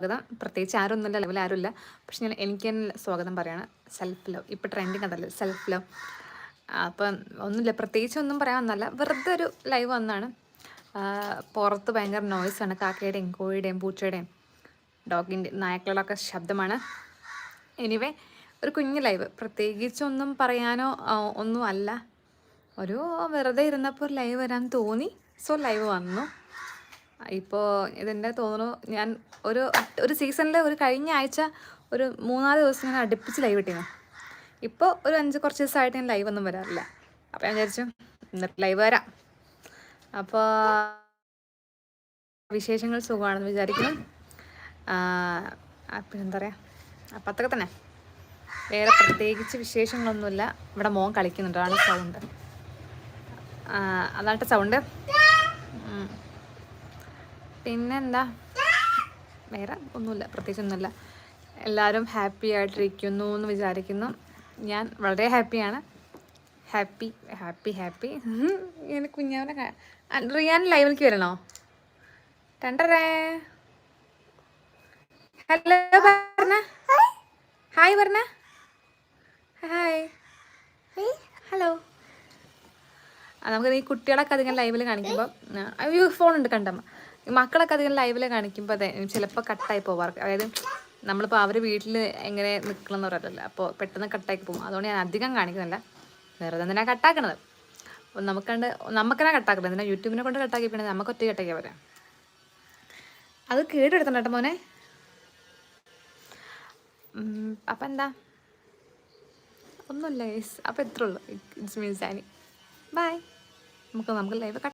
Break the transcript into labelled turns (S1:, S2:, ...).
S1: സ്വാഗതം. പ്രത്യേകിച്ച് ആരൊന്നുമില്ല ലെവൽ ആരുമില്ല. പക്ഷെ ഞാൻ എനിക്ക് തന്നെ സ്വാഗതം പറയാണ്. സെൽഫ് ലവ് ഇപ്പോൾ ട്രെൻഡിങ് അതല്ലേ? സെൽഫ് ലവ് അപ്പം ഒന്നുമില്ല പ്രത്യേകിച്ച് ഒന്നും പറയാമെന്നല്ല വെറുതെ ഒരു ലൈവ് വന്നാണ് പുറത്ത് ഭയങ്കര നോയ്സാണ് കാക്കയുടെയും കോഴിയുടെയും പൂച്ചയുടെയും ഡോഗിന്റെ നായക്കളുടെയൊക്കെ ശബ്ദമാണ്. എനിവേ ഒരു കുഞ്ഞു ലൈവ് പ്രത്യേകിച്ചൊന്നും പറയാനോ ഒന്നും അല്ല ഒരു വെറുതെ ഇരുന്നപ്പോൾ ലൈവ് വരാൻ തോന്നി. സോ ലൈവ് വന്നു. ഇപ്പോൾ ഇതിന്റെ തോന്നുന്നു ഞാൻ ഒരു ഒരു സീസണിൽ ഒരു കഴിഞ്ഞ ആഴ്ച ഒരു മൂന്നാൽ ദിവസം ഞാൻ അടുപ്പിച്ച് ലൈവ് ഇട്ടിരുന്നു. ഇപ്പോൾ ഒരു അഞ്ച് കുറച്ച് ദിവസമായിട്ട് ഞാൻ ലൈവ് ഒന്നും വരാറില്ല. അപ്പോൾ ഞാൻ വിചാരിച്ചു എന്നിട്ട് ലൈവ് വരാം. അപ്പോൾ വിശേഷങ്ങൾ സുഖമാണെന്ന് വിചാരിക്കുന്നു. പിന്നെ എന്താ പറയുക അപ്പം അത്രയൊക്കെ തന്നെ. വേറെ പ്രത്യേകിച്ച് വിശേഷങ്ങളൊന്നുമില്ല. ഇവിടെ മോൻ കളിക്കുന്നുണ്ട്. അതാണ് സൗണ്ട് അതാണ് സൗണ്ട് പിന്നെന്താ? വേറെ ഒന്നുമില്ല പ്രത്യേകിച്ച് പ്രത്യേകിച്ചൊന്നുമില്ല എല്ലാവരും ഹാപ്പി ആയിട്ടിരിക്കുന്നു എന്ന് വിചാരിക്കുന്നു. ഞാൻ വളരെ ഹാപ്പിയാണ് ഹാപ്പി ഹാപ്പി ഹാപ്പി ഇങ്ങനെ കുഞ്ഞാവനെ റിയാൻ ലൈവിലേക്ക് വരണോ? രണ്ടരേ. ഹലോ പറഞ്ഞ. ഹായ് പറഞ്ഞ. ഹായ് ഹലോ നമുക്ക് ഈ കുട്ടികളൊക്കെ അധികം ലൈവിൽ കാണിക്കുമ്പോൾ അയ്യോ ഫോണുണ്ട് കണ്ടമ്മ. മക്കളൊക്കെ അധികം ലൈവിൽ കാണിക്കുമ്പോൾ അതെ ചിലപ്പോൾ കട്ടായി പോവാറ് അതായത് നമ്മളിപ്പോൾ അവർ വീട്ടിൽ എങ്ങനെ നിൽക്കണമെന്ന് പറയാറില്ല അപ്പോൾ പെട്ടെന്ന് കട്ടാക്കി പോകും. അതുകൊണ്ട് ഞാൻ അധികം കാണിക്കുന്നില്ല. വെറുതെ തന്നെ കട്ടാക്കണത് അപ്പോൾ നമുക്കണ്ട് നമുക്കെന്നാ കട്ടാക്കണത് എന്തിനാ യൂട്യൂബിനെ കൊണ്ട് കട്ടാക്കി പിന്നെ നമുക്ക് ഒറ്റ കട്ടാക്കിയാൽ പോരാ. അത് കേടെടുത്തണം കേട്ടോ മോനെ. അപ്പം എന്താ? ഒന്നുമില്ല ഗൈസ് അപ്പം എത്ര ഉള്ളൂ. ഇറ്റ്സ് മീൻസ് ആനി ബൈ നമുക്ക് നമുക്ക് ലൈവ്